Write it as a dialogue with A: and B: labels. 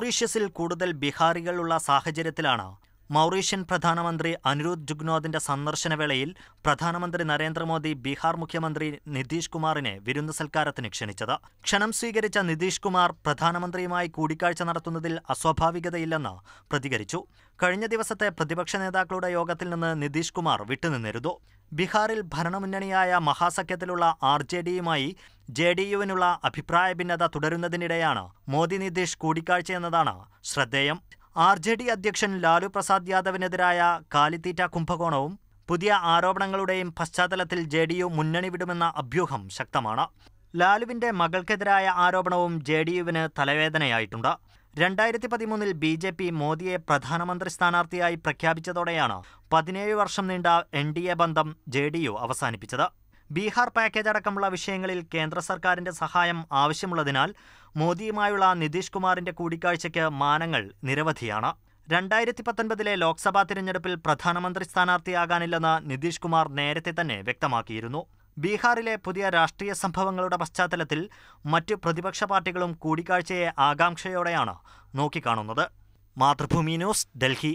A: മൗറീഷ്യസിൽ കൂടുതൽ ബിഹാറികളുള്ള സാഹചര്യത്തിലാണ് മൗറീഷ്യൻ പ്രധാനമന്ത്രി അനിരുദ്ധ് ജുഗ്നോദിന്റെ സന്ദർശനവേളയിൽ പ്രധാനമന്ത്രി നരേന്ദ്രമോദി ബീഹാർ മുഖ്യമന്ത്രി നിതീഷ് കുമാറിനെ വിരുന്ന് സൽക്കാരത്തിന് ക്ഷണിച്ചത്. ക്ഷണം സ്വീകരിച്ച നിതീഷ് കുമാർ പ്രധാനമന്ത്രിയുമായി കൂടിക്കാഴ്ച നടത്തുന്നതിൽ അസ്വാഭാവികതയില്ലെന്ന് പ്രതികരിച്ചു. കഴിഞ്ഞ ദിവസത്തെ പ്രതിപക്ഷ നേതാക്കളുടെ യോഗത്തിൽ നിന്ന് നിതീഷ് കുമാർ വിട്ടുനിന്നിരുന്നു. ബീഹാറിൽ ഭരണമുന്നണിയായ മഹാസഖ്യത്തിലുള്ള ആർ ജെ ഡിയുമായി ജെ ഡി യുവിനുള്ള അഭിപ്രായ ഭിന്നത തുടരുന്നതിനിടെയാണ് മോദി നിതീഷ് കൂടിക്കാഴ്ചയെന്നതാണ് ശ്രദ്ധേയം. ആർ ജെ ഡി അധ്യക്ഷൻ ലാലു പ്രസാദ് യാദവിനെതിരായ കാലിത്തീറ്റ കുംഭകോണവും പുതിയ ആരോപണങ്ങളുടെയും പശ്ചാത്തലത്തിൽ ജെ ഡി യു മുന്നണി വിടുമെന്ന അഭ്യൂഹം ശക്തമാണ്. ലാലുവിന്റെ മകൾക്കെതിരായ ആരോപണവും ജെ ഡി യുവിന് തലവേദനയായിട്ടുണ്ട്. രണ്ടായിരത്തി പതിമൂന്നിൽ ബി ജെ പി മോദിയെ പ്രധാനമന്ത്രി സ്ഥാനാർത്ഥിയായി പ്രഖ്യാപിച്ചതോടെയാണ് പതിനേഴ് വർഷം നീണ്ട എൻ ഡി എ ബന്ധം ജെ ഡി യു അവസാനിപ്പിച്ചത്. ബീഹാർ പാക്കേജ് അടക്കമുള്ള വിഷയങ്ങളിൽ കേന്ദ്ര സർക്കാരിന്റെ സഹായം ആവശ്യമുള്ളതിനാൽ മോദിയുമായുള്ള നിതീഷ് കുമാറിന്റെ കൂടിക്കാഴ്ചയ്ക്ക് മാനങ്ങൾ നിരവധിയാണ്. രണ്ടായിരത്തി പത്തൊൻപതിലെ ലോക്സഭാ തിരഞ്ഞെടുപ്പിൽ പ്രധാനമന്ത്രി സ്ഥാനാർത്ഥിയാകാനില്ലെന്ന് നിതീഷ് കുമാർ നേരത്തെ തന്നെ വ്യക്തമാക്കിയിരുന്നു. ബീഹാറിലെ പുതിയ രാഷ്ട്രീയ സംഭവങ്ങളുടെ പശ്ചാത്തലത്തിൽ മറ്റു പ്രതിപക്ഷ പാർട്ടികളും കൂടിക്കാഴ്ചയെ ആകാംക്ഷയോടെയാണ് നോക്കിക്കാണുന്നത്. മാതൃഭൂമി ന്യൂസ് ഡൽഹി.